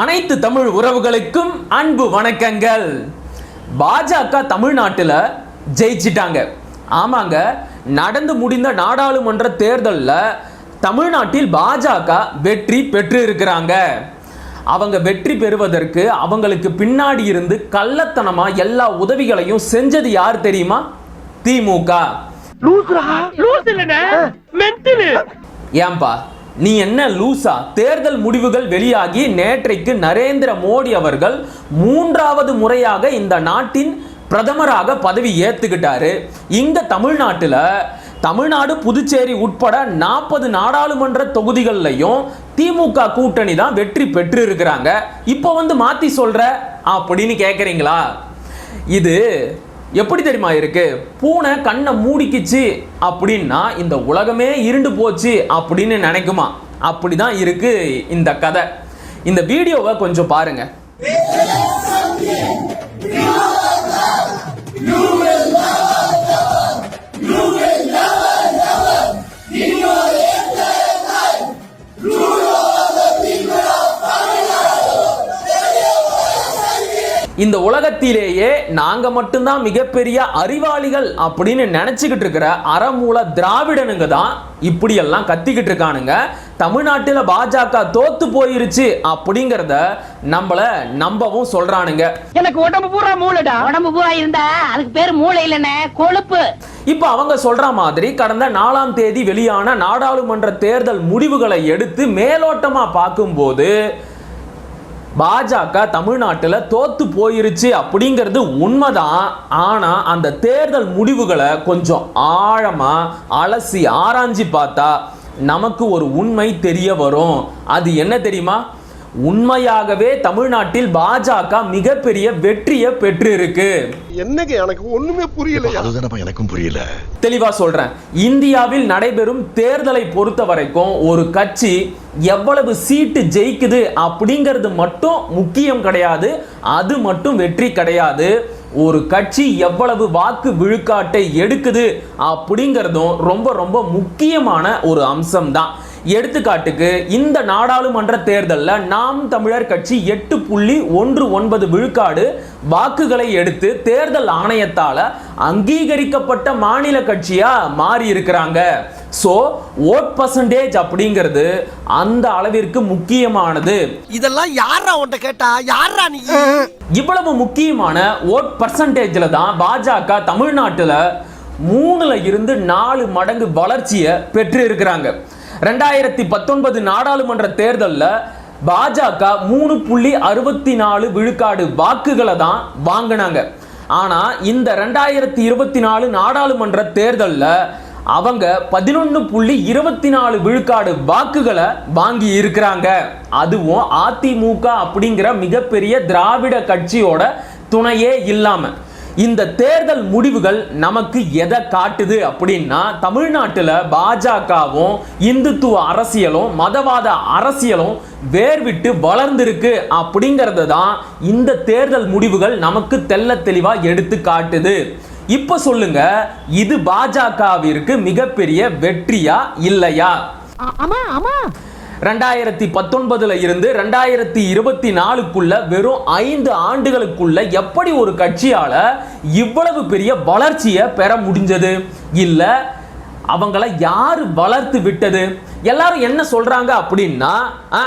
அனைத்து தமிழ் உறவுகளுக்கும் அன்பு வணக்கங்கள். பாஜக தமிழ்நாட்டில் ஜெயிச்சிட்டாங்க. ஆமாங்க நடந்து முடிந்த நாடாளுமன்ற தேர்தலில் தமிழ்நாட்டில் பாஜக வெற்றி பெற்று இருக்கிறாங்க அவங்க வெற்றி பெறுவதற்கு அவங்களுக்கு பின்னாடி இருந்து கள்ளத்தனமா எல்லா உதவிகளையும் செஞ்சது யார் தெரியுமா? திமுக. ஏன்பா? நீ என்ன லூசா? தேர்தல் முடிவுகள் வெளியாகி நேற்றைக்கு நரேந்திர மோடி அவர்கள் மூன்றாவது முறையாக இந்த நாட்டின் பிரதமராக பதவி ஏத்துக்கிட்டாரு. இந்த தமிழ்நாட்டில் தமிழ்நாடு புதுச்சேரி உட்பட நாற்பது நாடாளுமன்ற தொகுதிகள்லையும் திமுக கூட்டணி தான் வெற்றி பெற்று இருக்கிறாங்க இப்போ வந்து மாத்தி சொல்ற அப்படின்னு கேட்குறீங்களா இது எப்படி தெரியுமா இருக்கு? பூனை கண்ணை மூடிக்குச்சு அப்படின்னா இந்த உலகமே இருண்டு போச்சு அப்படின்னு நினைக்குமா? அப்படிதான் இருக்கு இந்த கதை. இந்த வீடியோவை கொஞ்சம் பாருங்க. இந்த உலகத்திலேயே நாங்க மட்டும்தான் மிகப்பெரிய அறிவாளிகள் அப்படின்னு நினைச்சுக்கிட்டு இருக்கிற அறமூல திராவிடனுங்க தான் இப்படியெல்லாம் கத்திக்கிட்டு இருக்கானுங்க. தமிழ்நாட்டில் பாஜக தோத்து போயிருச்சு அப்படிங்கிறத நம்மள நம்பவும் சொல்றானுங்க. எனக்கு உடம்பு பூரா மூளைடா. உடம்பு பூரா இருந்தா அதுக்கு பேரு மூளை இல்லைண்ணே கொழுப்பு. இப்போ அவங்க சொல்ற மாதிரி கடந்த நாலாம் தேதி வெளியான நாடாளுமன்ற தேர்தல் முடிவுகளை எடுத்து மேலோட்டமா பார்க்கும்போது பாஜக தமிழ்நாட்டில் தோத்து போயிருச்சு அப்படிங்கிறது உண்மைதான். ஆனால் அந்த தேர்தல் முடிவுகளை கொஞ்சம் ஆழமாக அலசி ஆராய்ஞ்சு பார்த்தா நமக்கு ஒரு உண்மை தெரிய வரும். அது என்ன தெரியுமா? உண்மையாகவே தமிழ்நாட்டில் பாஜக மிகப்பெரிய வெற்றியை பெற்று இருக்கு என்னங்க எனக்கு ஒண்ணுமே புரியலையா? அதுதானப்பா எனக்கும் புரியல. தெளிவா சொல்றேன். இந்தியாவில் நடைபெறும் தேர்தலை பொறுத்த வரைக்கும் ஒரு கட்சி எவ்வளவு சீட்டு ஜெயிக்குது அப்படிங்கிறது மட்டும் முக்கியம் கிடையாது. அது மட்டும் வெற்றி கிடையாது. ஒரு கட்சி எவ்வளவு வாக்கு விழுக்காட்டை எடுக்குது அப்படிங்கிறதும் ரொம்ப ரொம்ப முக்கியமான ஒரு அம்சம்தான். எடுத்துக்காட்டுக்கு இந்த நாடாளுமன்ற தேர்தலில் நாம் தமிழர் கட்சி எட்டு புள்ளி ஒன்று ஒன்பது விழுக்காடு வாக்குகளை எடுத்து தேர்தல் ஆணையத்தால அங்கீகரிக்கப்பட்ட மாநில கட்சியா மாறி இருக்கிறாங்க. ஸோ ஓட் பர்சன்டேஜ் அப்படிங்கிறது அந்த அளவிற்கு முக்கியமானது. இதெல்லாம் யாரா உன்ட்ட கேட்டா? யாரா நீ? இவ்வளவு முக்கியமான ஓட் பர்சன்டேஜில் தான் பாஜக தமிழ்நாட்டில் மூணுல இருந்து நாலு மடங்கு வளர்ச்சியை பெற்று இருக்கிறாங்க ரெண்டாயிரத்தி பத்தொன்பது நாடாளுமன்ற தேர்தலில் பாஜக மூணு புள்ளி அறுபத்தி நாலு விழுக்காடு வாக்குகளை தான் வாங்கினாங்க. ஆனால் இந்த ரெண்டாயிரத்தி இருபத்தி நாலு நாடாளுமன்ற தேர்தலில் அவங்க பதினொன்று புள்ளி இருபத்தி நாலு விழுக்காடு வாக்குகளை வாங்கி இருக்கிறாங்க. அதுவும் அதிமுக அப்படிங்கிற மிகப்பெரிய திராவிட கட்சியோட துணையே இல்லாமல் இந்த தேர்தல் முடிவுகள் நமக்கு எதை காட்டுது அப்படின்னா தமிழ்நாட்டில் பாஜகவும் இந்துத்துவ அரசியலும் மதவாத அரசியலும் வேர்விட்டு வளர்ந்திருக்கு அப்படிங்கிறது தான் இந்த தேர்தல் முடிவுகள் நமக்கு தெள்ள தெளிவாக எடுத்து காட்டுது. இப்போ சொல்லுங்க இது பாஜகவிற்கு மிகப்பெரிய வெற்றியா இல்லையா? ஆமா ஆமா. ரெண்டாயிரத்தி பத்தொன்பதுல இருந்து ரெண்டாயிரத்தி இருபத்தி நாலுக்குள்ள வெறும் ஐந்து ஆண்டுகளுக்குள்ள எப்படி ஒரு கட்சியால இவ்வளவு பெரிய வளர்ச்சியை பெற முடிஞ்சது? இல்ல அவங்கள யாரு வளர்த்து விட்டது? எல்லாரும் என்ன சொல்றாங்க அப்படின்னா ஆ,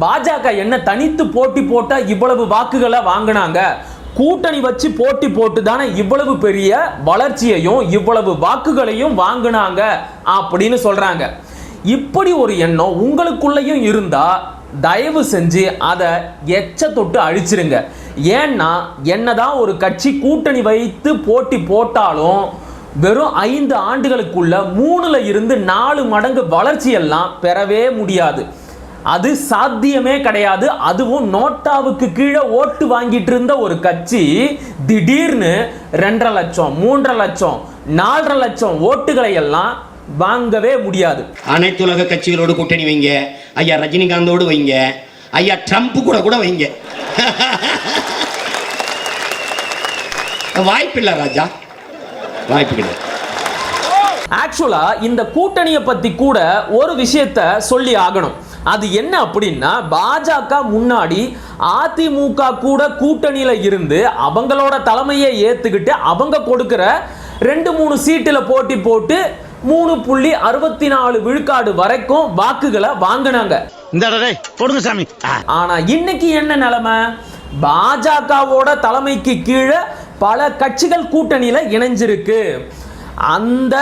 பாஜக என்ன தனித்து போட்டி போட்டா இவ்வளவு வாக்குகளை வாங்கினாங்க? கூட்டணி வச்சு போட்டி போட்டு தானே இவ்வளவு பெரிய வளர்ச்சியையும் இவ்வளவு வாக்குகளையும் வாங்கினாங்க? அப்படின்னு சொல்றாங்க. இப்படி ஒரு எண்ணம் உங்களுக்குள்ளேயும் இருந்தால் தயவு செஞ்சு அதை எச்ச தொட்டு அழிச்சிருங்க. ஏன்னா என்னதான் ஒரு கட்சி கூட்டணி வைத்து போட்டி போட்டாலும் வெறும் ஐந்து ஆண்டுகளுக்குள்ள மூணுல இருந்து நாலு மடங்கு வளர்ச்சி எல்லாம் பெறவே முடியாது. அது சாத்தியமே கிடையாது. அதுவும் நோட்டாவுக்கு கீழே ஓட்டு வாங்கிட்டு இருந்த ஒரு கட்சி திடீர்னு ரெண்டரை லட்சம் மூன்றரை லட்சம் நாலரை லட்சம் ஓட்டுகளை எல்லாம் வாங்கவே முடியாது. அனைத்துலக கட்சிகளோடு கூட்டணி வைங்க. ஐயா ரஜினிகாந்தோடு வைங்க. ஐயா ட்ரம்ப் கூட கூட வைங்க. வாய்ப்பில்லை ராஜா. வாய்ப்பு கிடையாது. ஆக்சுவலா இந்த கூட்டணியை பத்தி கூட ஒரு விஷயத்த சொல்லி ஆகணும். அது என்ன அப்படின்னா பாஜக முன்னாடி அதிமுக கூட கூட்டணியில இருந்து அவங்களோட தலைமையை ஏத்துக்கிட்டு அவங்க கொடுக்கிற ரெண்டு மூணு சீட்டுல போட்டி போட்டு மூணு புள்ளி அறுபத்தி நாலு விழுக்காடு வரைக்கும் வாக்குகளை வாங்கினாங்க. இந்த கொடுங்க சாமி. ஆனா இன்னைக்கு என்ன நிலைமை? பாஜகவோட தலைமைக்கு கீழே பல கட்சிகள் கூட்டணியில இணைஞ்சிருக்கு. அந்த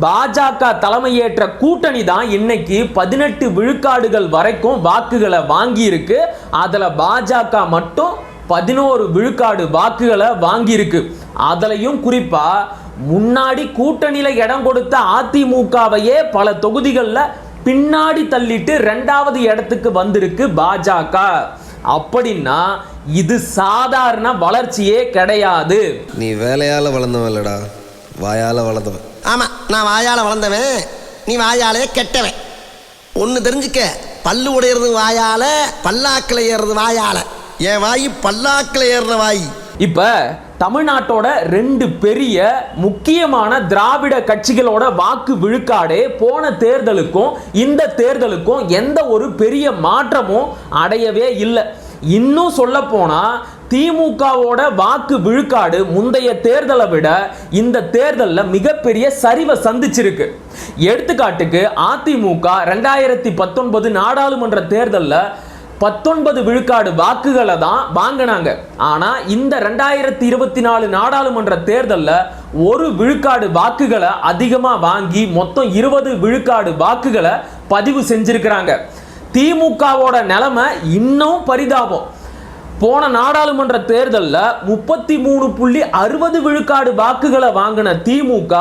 பாஜக தலைமையேற்ற கூட்டணி தான் இன்னைக்கு பதினெட்டு விழுக்காடுகள் வரைக்கும் வாக்குகளை வாங்கி இருக்கு அதுல பாஜக மட்டும் பதினோரு விழுக்காடு வாக்குகளை வாங்கியிருக்கு. அதுலயும் குறிப்பா முன்னாடி கூட்டணியில இடம் கொடுத்த அதிமுகவையே பல தொகுதிகளில் பின்னாடி தள்ளிட்டு ரெண்டாவது இடத்துக்கு வந்திருக்கு பாஜக. அப்படின்னா இது சாதாரண வளர்ச்சியே கிடையாது. நீ வேலையால வளர்ந்தவன் இல்லடா. வாயால வளர்ந்தவன். ஆமா நான் வாயால வளர்ந்தவன். நீ வாயாலே கெட்டவன். ஒன்னு தெரிஞ்சுக்க. பல்லு உடையிறது வாயால பல்லாக்கில் ஏறுறது வாயால. என் வாய் பல்லாக்கில் ஏறுற வாய்? இப்ப தமிழ்நாட்டோட ரெண்டு பெரிய முக்கியமான திராவிட கட்சிகளோட வாக்கு விழுக்காடே போன தேர்தலுக்கும் இந்த தேர்தலுக்கும் எந்த ஒரு பெரிய மாற்றமும் அடையவே இல்லை. இன்னும் சொல்ல போனா திமுகவோட வாக்கு விழுக்காடு முந்தைய தேர்தலை விட இந்த தேர்தலில் மிகப்பெரிய சரிவை சந்திச்சிருக்கு. எடுத்துக்காட்டுக்கு அதிமுக ரெண்டாயிரத்தி பத்தொன்பது நாடாளுமன்ற தேர்தலில் பத்தொன்பது விழுக்காடு வாக்குகளை தான் வாங்கினாங்க. ஆனால் இந்த ரெண்டாயிரத்தி இருபத்தி நாலு நாடாளுமன்ற தேர்தலில் ஒரு விழுக்காடு வாக்குகளை அதிகமாக வாங்கி மொத்தம் இருபது விழுக்காடு வாக்குகளை பதிவு செஞ்சிருக்கிறாங்க. திமுகவோட நிலைமை இன்னும் பரிதாபம். போன நாடாளுமன்ற தேர்தலில் முப்பத்தி மூணு புள்ளி அறுபது விழுக்காடு வாக்குகளை வாங்கின திமுக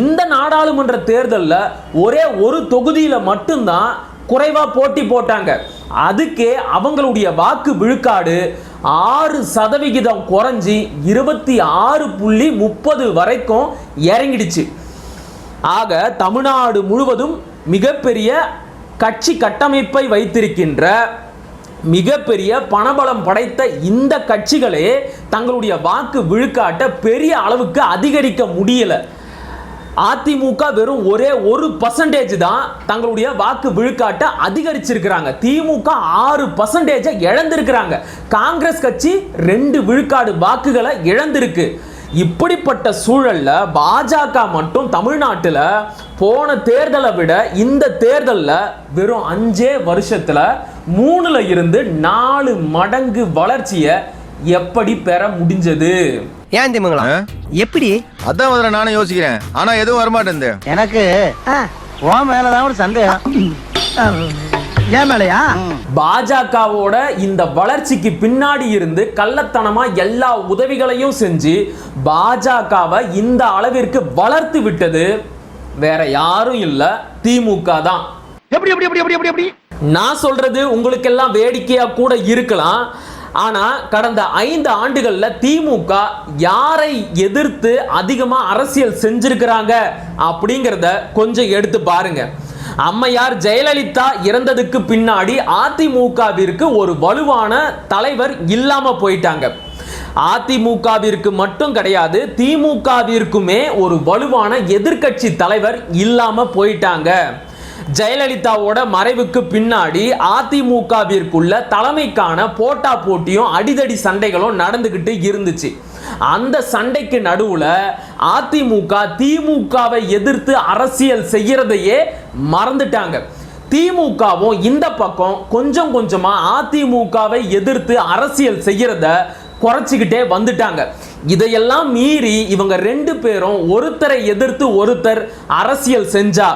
இந்த நாடாளுமன்ற தேர்தலில் ஒரே ஒரு தொகுதியில் மட்டும்தான் குறைவாக போட்டி போட்டாங்க. அதுக்கே அவங்களுடைய வாக்கு விழுக்காடு ஆறு சதவிகிதம் குறைஞ்சி இருபத்தி ஆறு புள்ளி முப்பது வரைக்கும் இறங்கிடுச்சு. ஆக தமிழ்நாடு முழுவதும் மிகப்பெரிய கட்சி கட்டமைப்பை வைத்திருக்கின்ற மிகப்பெரிய பணபலம் படைத்த இந்த கட்சிகளே தங்களுடைய வாக்கு விழுக்காட்டை பெரிய அளவுக்கு அதிகரிக்க முடியல. அதிமுக வெறும் ஒரே ஒரு பர்சன்டேஜ் தான் தங்களுடைய வாக்கு விழுக்காட்டை அதிகரிச்சிருக்கிறாங்க. திமுக ஆறு பர்சன்டேஜை இழந்திருக்கிறாங்க. காங்கிரஸ் கட்சி ரெண்டு விழுக்காடு வாக்குகளை இழந்திருக்கு. இப்படிப்பட்ட சூழல்ல பாஜக மட்டும் தமிழ்நாட்டில் போன தேர்தலை விட இந்த தேர்தலில் வெறும் அஞ்சே வருஷத்துல மூணுல இருந்து நாலு மடங்கு வளர்ச்சியை எப்படி பெற முடிஞ்சது? ஏன் திமுங்களா எப்படி? அதான் முதல்ல நானும் யோசிக்கிறேன். ஆனா எதுவும் வரமாட்டேன் எனக்கு உன் மேலதான் ஒரு சந்தேகம். ஏன் மேலையா? பாஜகவோட இந்த வளர்ச்சிக்கு பின்னாடி இருந்து கள்ளத்தனமா எல்லா உதவிகளையும் செஞ்சு பாஜகவை இந்த அளவிற்கு வளர்த்து விட்டது வேற யாரும் இல்ல திமுக தான். எப்படி எப்படி எப்படி எப்படி எப்படி எப்படி? நான் சொல்றது உங்களுக்கெல்லாம் வேடிக்கையா கூட இருக்கலாம். ஆனால் கடந்த ஐந்து ஆண்டுகளில் திமுக யாரை எதிர்த்து அதிகமாக அரசியல் செஞ்சிருக்கிறாங்க அப்படிங்கிறத கொஞ்சம் எடுத்து பாருங்க. அம்மையார் ஜெயலலிதா இறந்ததுக்கு பின்னாடி அதிமுகவிற்கு ஒரு வலுவான தலைவர் இல்லாமல் போயிட்டாங்க. அதிமுகவிற்கு மட்டும் கிடையாது திமுகவிற்குமே ஒரு வலுவான எதிர்க்கட்சி தலைவர் இல்லாமல் போயிட்டாங்க. ஜெயலலிதாவோட மறைவுக்கு பின்னாடி அதிமுகவிற்குள்ள தலைமைக்கான போட்டா போட்டியும் அடிதடி சண்டைகளும் நடந்துக்கிட்டு இருந்துச்சு. அந்த சண்டைக்கு நடுவுல அதிமுக திமுகவை எதிர்த்து அரசியல் செய்யறதையே மறந்துட்டாங்க. திமுகவும் இந்த பக்கம் கொஞ்சம் கொஞ்சமா அதிமுகவை எதிர்த்து அரசியல் செய்யறத குறைச்சிக்கிட்டே வந்துட்டாங்க. இதையெல்லாம் மீறி இவங்க ரெண்டு பேரும் ஒருத்தரை எதிர்த்து ஒருத்தர் அரசியல் செஞ்சா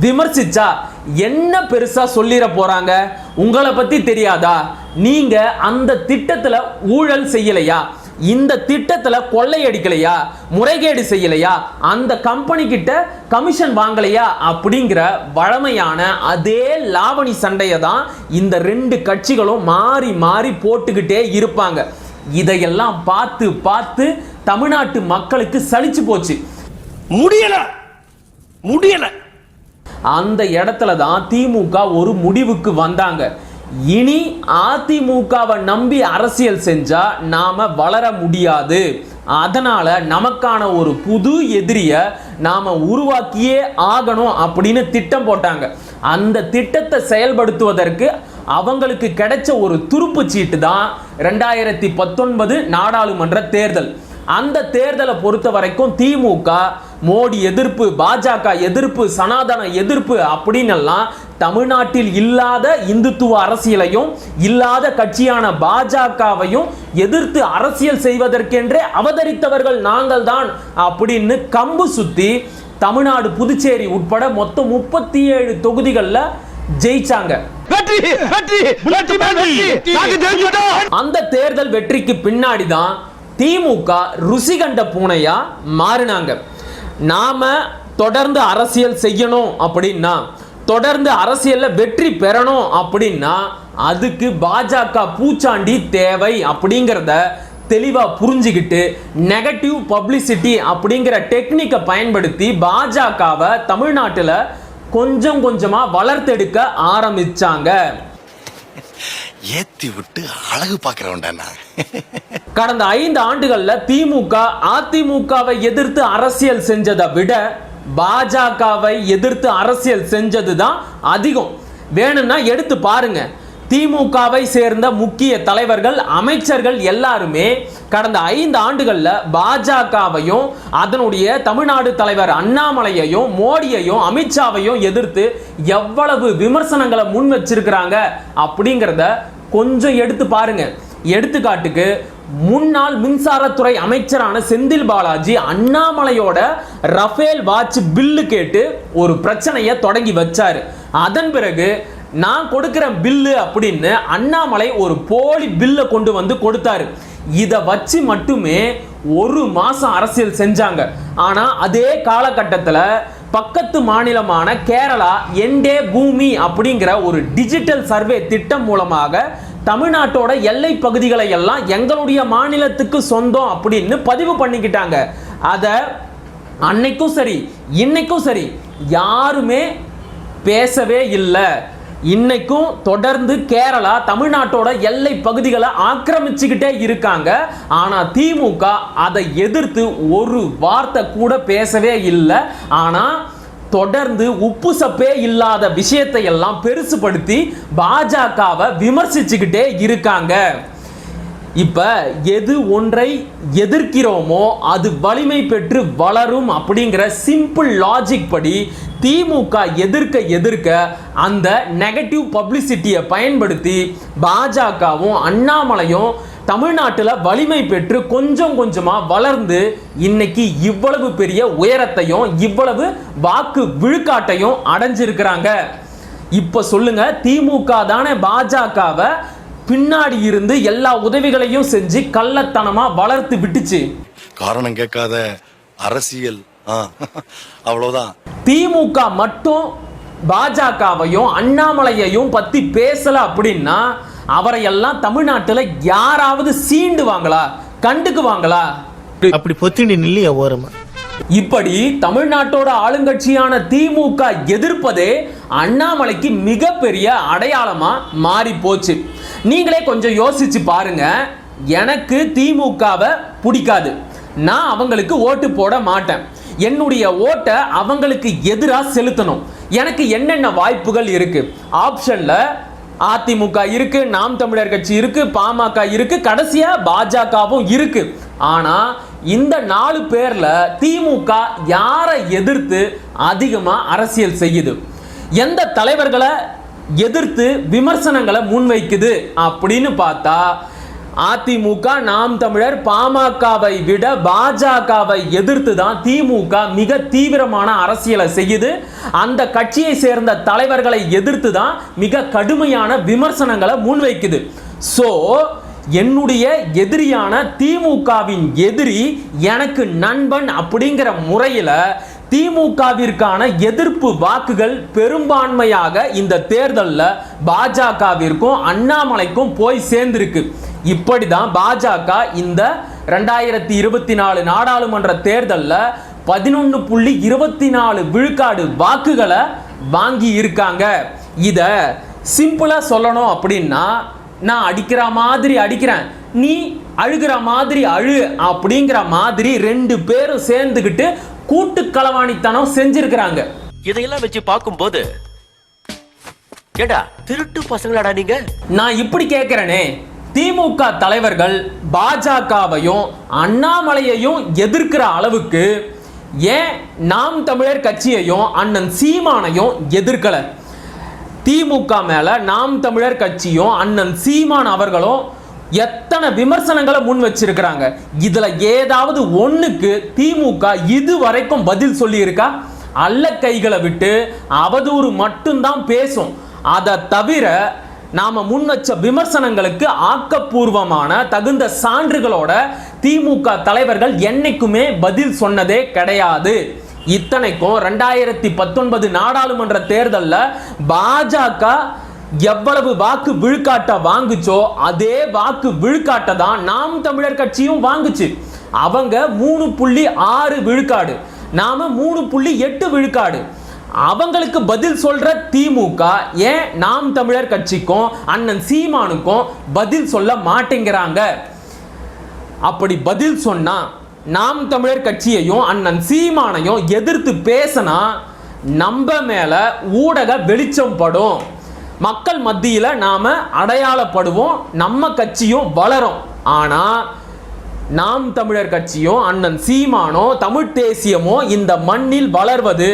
விமர்சிச்சா என்ன பெருசா சொல்லிட போறாங்க? உங்களை பத்தி தெரியாதா? நீங்க அந்த திட்டத்துல ஊழல் செய்யலையா? இந்த திட்டத்துல கொள்ளையடிக்கலையா? முறைகேடு செய்யலையா? அந்த கம்பெனி கிட்ட கமிஷன் வாங்கலையா? அப்படிங்கிற வழமையான அதே லாவணி சண்டையை தான் இந்த ரெண்டு கட்சிகளும் மாறி மாறி போட்டுக்கிட்டே இருப்பாங்க. இதையெல்லாம் பார்த்து பார்த்து தமிழ்நாட்டு மக்களுக்கு சலிச்சு போச்சு. முடியல. முடியல. அந்த இடத்துல தான் திமுக ஒரு முடிவுக்கு வந்தாங்க. இனி அதிமுகவை நம்பி அரசியல் செஞ்சா நாம வளர முடியாது. அதனால நமக்கான ஒரு புது எதிரிய நாம உருவாக்கியே ஆகணும் அப்படின்னு திட்டம் போட்டாங்க. அந்த திட்டத்தை செயல்படுத்துவதற்கு அவங்களுக்கு கிடைச்ச ஒரு துருப்பு சீட்டு தான் ரெண்டாயிரத்தி பத்தொன்பது நாடாளுமன்ற தேர்தல். அந்த தேர்தலை பொறுத்த வரைக்கும் திமுக மோடி எதிர்ப்பு பாஜக எதிர்ப்பு சனாதன எதிர்ப்பு அப்படின்னெல்லாம் தமிழ்நாட்டில் இல்லாத இந்துத்துவ அரசியலையும் இல்லாத கட்சியான பாஜகவையும் எதிர்த்து அரசியல் செய்வதற்கென்றே அவதரித்தவர்கள் நாங்கள் தான் அப்படின்னு கம்பு சுத்தி தமிழ்நாடு புதுச்சேரி உட்பட மொத்தம் முப்பத்தி ஏழு தொகுதிகளில் ஜெயிச்சாங்க. அந்த தேர்தல் வெற்றிக்கு பின்னாடி தான் திமுக ருசி கண்ட பூனையா மாறினாங்க. நாம தொடர்ந்து அரசியல் செய்யணும் அப்படின்னா தொடர்ந்து அரசியல்ல வெற்றி பெறணும் அப்படின்னா அதுக்கு பாஜக பூச்சாண்டி தேவை அப்படிங்கிறத தெளிவா புரிஞ்சுக்கிட்டு நெகட்டிவ் பப்ளிசிட்டி அப்படிங்கிற டெக்னிக்கை பயன்படுத்தி பாஜகவை தமிழ்நாட்டில் கொஞ்சம் கொஞ்சமா வளர்த்தெடுக்க ஆரம்பிச்சாங்க. ஏத்தி விட்டு அழகு பாக்குறவன்டா கடந்த ஐந்து ஆண்டுகள்ல திமுக அதிமுகவை எதிர்த்து அரசியல் செஞ்சதை விட பாஜகவை எதிர்த்து அரசியல் செஞ்சது தான் அதிகம். வேணும்னா எடுத்து பாருங்க. திமுகவை சேர்ந்த முக்கிய தலைவர்கள் அமைச்சர்கள் எல்லாருமே கடந்த ஐந்து ஆண்டுகளில் பாஜகவையும் அதனுடைய தமிழ்நாடு தலைவர் அண்ணாமலையையும் மோடியையும் அமித்ஷாவையும் எதிர்த்து எவ்வளவு விமர்சனங்களை முன் வச்சிருக்கிறாங்க அப்படிங்கிறத கொஞ்சம் எடுத்து பாருங்க. எடுத்துக்காட்டுக்கு முன்னாள் மின்சாரத்துறை அமைச்சரான செந்தில் பாலாஜி அண்ணாமலையோட ரஃபேல் வாட்ச் பில்லு கேட்டு ஒரு பிரச்சனையை தொடங்கி வச்சாரு. அதன் பிறகு நான் கொடுக்குற பில்லு அப்படின்னு அண்ணாமலை ஒரு போலி பில்லை கொண்டு வந்து கொடுத்தாரு. இதை வச்சு மட்டுமே ஒரு மாதம் அரசியல் செஞ்சாங்க. ஆனால் அதே காலகட்டத்தில் பக்கத்து மாநிலமான கேரளா எண்டே பூமி அப்படிங்கிற ஒரு டிஜிட்டல் சர்வே திட்டம் மூலமாக தமிழ்நாட்டோட எல்லை பகுதிகளை எல்லாம் எங்களுடைய மாநிலத்துக்கு சொந்தம் அப்படின்னு பதிவு பண்ணிக்கிட்டாங்க. அதை அன்னைக்கும் சரி இன்னைக்கும் சரி யாருமே பேசவே இல்லை. இன்னைக்கும் தொடர்ந்து கேரளா தமிழ்நாட்டோட எல்லை பகுதிகளை ஆக்கிரமிச்சுக்கிட்டே இருக்காங்க. ஆனா திமுக அதை எதிர்த்து ஒரு வார்த்தை கூட பேசவே இல்லை. ஆனா தொடர்ந்து உப்பு சப்பே இல்லாத விஷயத்தை எல்லாம் பெருசுபடுத்தி பாஜகவை விமர்சிச்சுக்கிட்டே இருக்காங்க. இப்போ எது ஒன்றை எதிர்க்கிறோமோ அது வலிமை பெற்று வளரும் அப்படிங்கிற சிம்பிள் லாஜிக் படி திமுக எதிர்க்க எதிர்க்க அந்த நெகட்டிவ் பப்ளிசிட்டியை பயன்படுத்தி பாஜகவும் அண்ணாமலையும் தமிழ்நாட்டில் வலிமை பெற்று கொஞ்சம் கொஞ்சமாக வளர்ந்து இன்னைக்கு இவ்வளவு பெரிய உயரத்தையும் இவ்வளவு வாக்கு விழுக்காட்டையும் அடைஞ்சிருக்கிறாங்க. இப்போ சொல்லுங்க திமுக தானே பாஜகவை பின்னாடி இருந்து எல்லா உதவிகளையும் செஞ்சு கள்ளத்தனமா வளர்த்து விட்டுச்சு. காரணம் கேட்காத அரசியல். ஆ, அவ்வளவுதான். திமுக மட்டும் பாஜகவையும் அண்ணாமலையையும் பத்தி பேசல அப்படின்னா அவரை எல்லாம் தமிழ்நாட்டுல யாராவது சீண்டுவாங்களா? கண்டுக்குவாங்களா? அப்படி பொத்திண்டி நில்லையா ஓரமா? இப்படி தமிழ்நாட்டோட ஆளுங்கட்சியான திமுக எதிர்ப்பதே அண்ணாமலைக்கு மிகப்பெரிய அடையாளமா மாறி போச்சு நீங்களே கொஞ்சம் யோசிச்சு பாருங்க. எனக்கு திமுகவை பிடிக்காது. நான் அவங்களுக்கு ஓட்டு போட மாட்டேன். என்னுடைய ஓட்டை அவங்களுக்கு எதிராக செலுத்தணும். எனக்கு என்னென்ன வாய்ப்புகள் இருக்கு? ஆப்ஷன்ல அதிமுக இருக்கு நாம் தமிழர் கட்சி இருக்கு பாமக இருக்கு கடைசியா பாஜகவும் இருக்கு. ஆனா இந்த நாலு பேர்ல திமுக யாரை எதிர்த்து அதிகமா அரசியல் செய்யுது? எந்த தலைவர்களை எதிர்த்து விமர்சனங்களை முன்வைக்குது அப்படின்னு பார்த்தா அதிமுக நாம் தமிழர் பாமகவை விட பாஜகவை எதிர்த்து தான் திமுக மிக தீவிரமான அரசியலை செய்யுது. அந்த கட்சியை சேர்ந்த தலைவர்களை எதிர்த்து தான் மிக கடுமையான விமர்சனங்களை முன்வைக்குது. ஸோ என்னுடைய எதிரியான திமுகவின் எதிரி எனக்கு நண்பன் அப்படிங்கிற முறையில் திமுகவிற்கான எதிர்ப்பு வாக்குகள் பெரும்பான்மையாக இந்த தேர்தலில் பாஜகவிற்கும் அண்ணாமலைக்கும் போய் சேர்ந்திருக்கு. இப்படிதான் பாஜக இந்த ரெண்டாயிரத்தி இருபத்தி நாலு நாடாளுமன்ற தேர்தலில் பதினொன்று புள்ளி இருபத்தி நாலு விழுக்காடு வாக்குகளை வாங்கி இருக்காங்க இதை சிம்பிளாக சொல்லணும் அப்படின்னா நான் அடிக்கிற மாதிரி அடிக்கிறேன் நீ அழுகிற மாதிரி அழு அப்படிங்கிற மாதிரி ரெண்டு பேரும் சேர்ந்துக்கிட்டு கூட்டு களவாணித்தனம் செஞ்சிருக்கிறாங்க. இதையெல்லாம் வச்சு பார்க்கும்போது ஏடா திருட்டு பசங்களாடா நீங்க? நான் இப்படி கேட்கிறேனே திமுக தலைவர்கள் பாஜகவையும் அண்ணாமலையையும் எதிர்க்கிற அளவுக்கு ஏன் நாம் தமிழர் கட்சியையும் அண்ணன் சீமானையும் எதிர்க்கல? திமுக மேல நாம் தமிழர் கட்சியும் அண்ணன் சீமான் அவர்களும் எத்தனை விமர்சனங்களை முன் வச்சிருக்கிறாங்க? இதுல ஏதாவது ஒண்ணுக்கு திமுக இது வரைக்கும் பதில் சொல்லி இருக்கா அல்ல கைகளை விட்டு அவதூறு மட்டும்தான் பேசும். அதை தவிர நாம முன் வச்ச விமர்சனங்களுக்கு ஆக்கப்பூர்வமான தகுந்த சான்றுகளோட திமுக தலைவர்கள் என்னைக்குமே பதில் சொன்னதே கிடையாது. இத்தனைக்கும் ரெண்டாயிரத்தி பத்தொன்பது நாடாளுமன்ற தேர்தலில் பாஜக எவ்வளவு வாக்கு விழுக்காட்ட வாங்குச்சோ அதே வாக்கு விழுக்காட்டை தான் நாம் தமிழர் கட்சியும் வாங்குச்சு. அவங்க மூணு புள்ளி ஆறு விழுக்காடு. நாம மூணு புள்ளி எட்டு விழுக்காடு. அவங்களுக்கு பதில் சொல்ற திமுக ஏன் நாம் தமிழர் கட்சிக்கும் அண்ணன் சீமானுக்கும் பதில் சொல்ல மாட்டேங்கிறாங்க? அப்படி பதில் சொன்னா நாம் தமிழர் கட்சியையும் அண்ணன் சீமானையும் எதிர்த்து பேசினா நம்ம மேல ஊடக வெளிச்சம் படும். மக்கள் மத்தியில் நாம் அடையாளப்படுவோம் நம்ம கட்சியும் வளரும். ஆனால் நாம் தமிழர் கட்சியும் அண்ணன் சீமானோ தமிழ் தேசியமோ இந்த மண்ணில் வளர்வது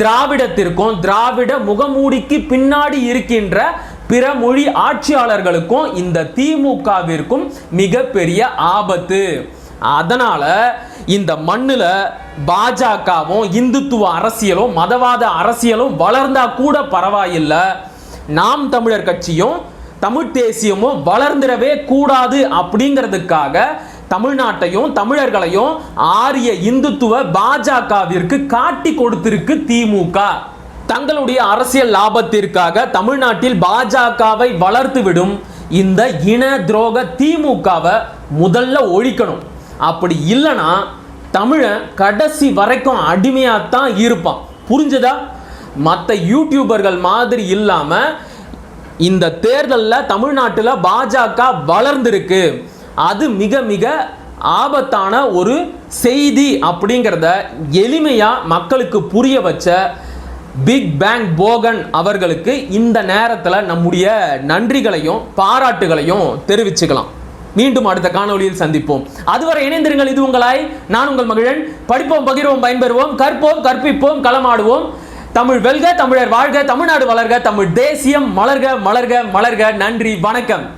திராவிடத்திற்கும் திராவிட முகமூடிக்கு பின்னாடி இருக்கின்ற பிற மொழி ஆட்சியாளர்களுக்கும் இந்த திமுகவிற்கும் மிகப்பெரிய ஆபத்து. அதனால இந்த மண்ணில் பாஜகவும் இந்துத்துவ அரசியலும் மதவாத அரசியலும் வளர்ந்தா கூட பரவாயில்லை. நாம் தமிழர் கட்சியும் தமிழ் தேசியமும் வளர்ந்துடவே கூடாது அப்படிங்கிறதுக்காக தமிழ்நாட்டையும் தமிழர்களையும் ஆரிய இந்துத்துவ பாஜகவிற்கு காட்டி கொடுத்திருக்கு திமுக. தங்களுடைய அரசியல் லாபத்திற்காக தமிழ்நாட்டில் பாஜகவை வளர்த்துவிடும் இந்த இன துரோக திமுகவை முதல்ல ஒழிக்கணும். அப்படி இல்லைன்னா தமிழன் கடைசி வரைக்கும் அடிமையாக தான் இருப்பான். புரிஞ்சதா? மற்ற யூடியூபர்கள் மாதிரி இல்லாமல் இந்த தேர்தலில் தமிழ்நாட்டில் பாஜக வளர்ந்திருக்கு. அது மிக மிக ஆபத்தான ஒரு செய்தி அப்படிங்கிறத எளிமையாக மக்களுக்கு புரிய வச்ச பிக் பேங் போகன் அவர்களுக்கு இந்த நேரத்தில் நம்முடைய நன்றிகளையும் பாராட்டுகளையும் தெரிவிச்சுக்கலாம். மீண்டும் அடுத்த காணொளியில் சந்திப்போம். அதுவரை இணைந்திருங்கள் இது உங்களாய். நான் உங்கள் மகிழன். படிப்போம் பகிர்வோம் பயன்பெறுவோம். கற்போம் கற்பிப்போம் களமாடுவோம். தமிழ் வெல்க தமிழர் வாழ்க தமிழ்நாடு வளர்க தமிழ் தேசியம் மலர்க மலர்க மலர்க. நன்றி வணக்கம்.